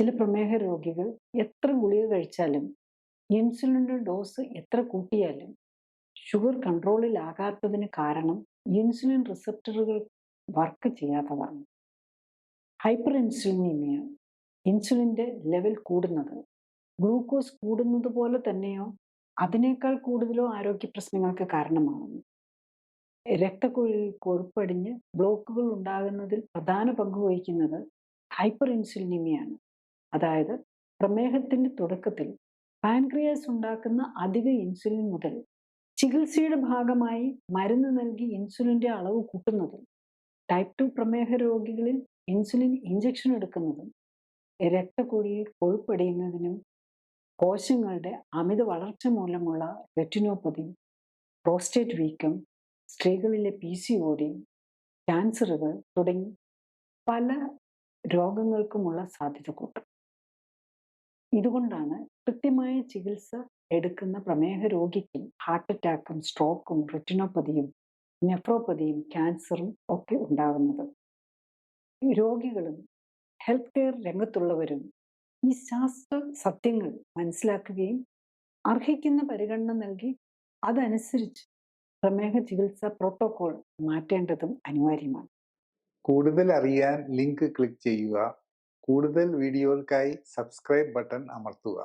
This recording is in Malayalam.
ചില പ്രമേഹ രോഗികൾ എത്ര ഗുളിക കഴിച്ചാലും ഇൻസുലിന്റെ ഡോസ് എത്ര കൂട്ടിയാലും ഷുഗർ കൺട്രോളിലാകാത്തതിന് കാരണം ഇൻസുലിൻ റിസപ്റ്ററുകൾ വർക്ക് ചെയ്യാത്തതാണ്. ഹൈപ്പർ ഇൻസുലിനീമിയ ഇൻസുലിന്റെ ലെവൽ കൂടുന്നത് ഗ്ലൂക്കോസ് കൂടുന്നത് പോലെ തന്നെയോ അതിനേക്കാൾ കൂടുതലോ ആരോഗ്യ പ്രശ്നങ്ങൾക്ക് കാരണമാകുന്നു രക്തക്കുഴലിൽ കൊഴുപ്പടിഞ്ഞ് ബ്ലോക്കുകൾ ഉണ്ടാകുന്നതിൽ പ്രധാന പങ്ക് വഹിക്കുന്നത് ഹൈപ്പർ ഇൻസുലിനിമിയാണ് അതായത് പ്രമേഹത്തിന്റെ തുടക്കത്തിൽ പാൻക്രിയാസ് ഉണ്ടാക്കുന്ന അധിക ഇൻസുലിൻ മുതൽ ചികിത്സയുടെ ഭാഗമായി മരുന്ന് നൽകി ഇൻസുലിന്റെ അളവ് കൂട്ടുന്നതും ടൈപ്പ് ടു പ്രമേഹ രോഗികളിൽ ഇൻസുലിൻ ഇഞ്ചക്ഷൻ എടുക്കുന്നതും രക്തക്കുഴിയിൽ കൊഴുപ്പടിയുന്നതിനും കോശങ്ങളുടെ അമിത വളർച്ച മൂലമുള്ള റെറ്റിനോപ്പതി പ്രോസ്റ്റേറ്റ് വീക്കം സ്ത്രീകളിലെ പി സി ഓടി ക്യാൻസറുകൾ തുടങ്ങി പല രോഗങ്ങൾക്കുമുള്ള സാധ്യത കൂട്ടും ഇതുകൊണ്ടാണ് കൃത്യമായ ചികിത്സ എടുക്കുന്ന പ്രമേഹ രോഗിക്കും ഹാർട്ട് അറ്റാക്കും സ്ട്രോക്കും റെറ്റിനോപ്പതിയും നെഫ്രോപ്പതിയും ക്യാൻസറും ഒക്കെ ഉണ്ടാകുന്നത് രോഗികളും ഹെൽത്ത് കെയർ രംഗത്തുള്ളവരും ഈ ശാസ്ത്ര സത്യങ്ങൾ മനസ്സിലാക്കുകയും അർഹിക്കുന്ന പരിഗണന നൽകി അതനുസരിച്ച് പ്രമേഹ ചികിത്സാ പ്രോട്ടോകോൾ മാറ്റേണ്ടതും അനിവാര്യമാണ്. കൂടുതൽ അറിയാൻ ലിങ്ക് ക്ലിക്ക് ചെയ്യുക. കൂടുതൽ വീഡിയോകൾക്കായി സബ്സ്ക്രൈബ് ബട്ടൺ അമർത്തുക.